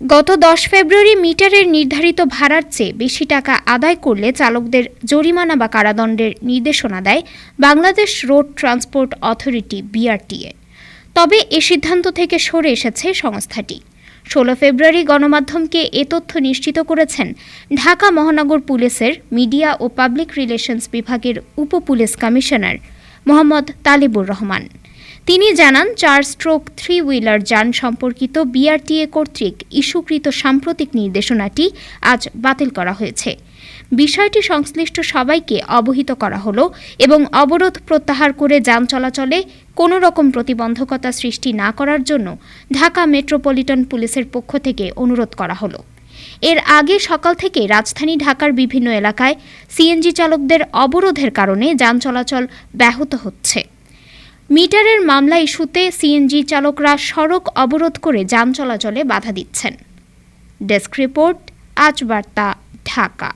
গত দশ ফেব্রুয়ারি মিটারের নির্ধারিত ভাড়ার চেয়ে বেশি টাকা আদায় করলে চালকদের জরিমানা বা কারাদণ্ডের নির্দেশনা দেয় Bangladesh road transport authority, BRTA. তবে এ সিদ্ধান্ত থেকে সরে এসেছে সংস্থাটি। ষোলো ফেব্রুয়ারি গণমাধ্যমকে এ তথ্য নিশ্চিত করেছেন ঢাকা মহানগর পুলিশের মিডিয়া ও পাবলিক রিলেশনস বিভাগের উপ পুলিশ কমিশনার মোহাম্মদ তালিবুর রহমান। তিনি জানান, চার স্ট্রোক থ্রি হুইলার যান সম্পর্কিত বিআরটিএ কর্তৃক ইস্যুকৃত সাম্প্রতিক নির্দেশনাটি আজ বাতিল করা হয়েছে। বিষয়টি সংশ্লিষ্ট সবাইকে অবহিত করা হলো এবং অবরোধ প্রত্যাহার করে যান চলাচলে কোনো রকম প্রতিবন্ধকতা সৃষ্টি না করার জন্য ঢাকা মেট্রোপলিটন পুলিশের পক্ষ থেকে অনুরোধ করা হলো। এর আগে সকাল থেকে রাজধানী ঢাকার বিভিন্ন এলাকায় সিএনজি চালকদের অবরোধের কারণে যান চলাচল ব্যাহত হচ্ছে। মিটারের মামলা ইস্যুতে সিএনজি চালকরা সড়ক অবরোধ করে যান চলাচলে বাধা দিচ্ছেন। ডেস্ক রিপোর্ট, আজ বার্তা, ঢাকা।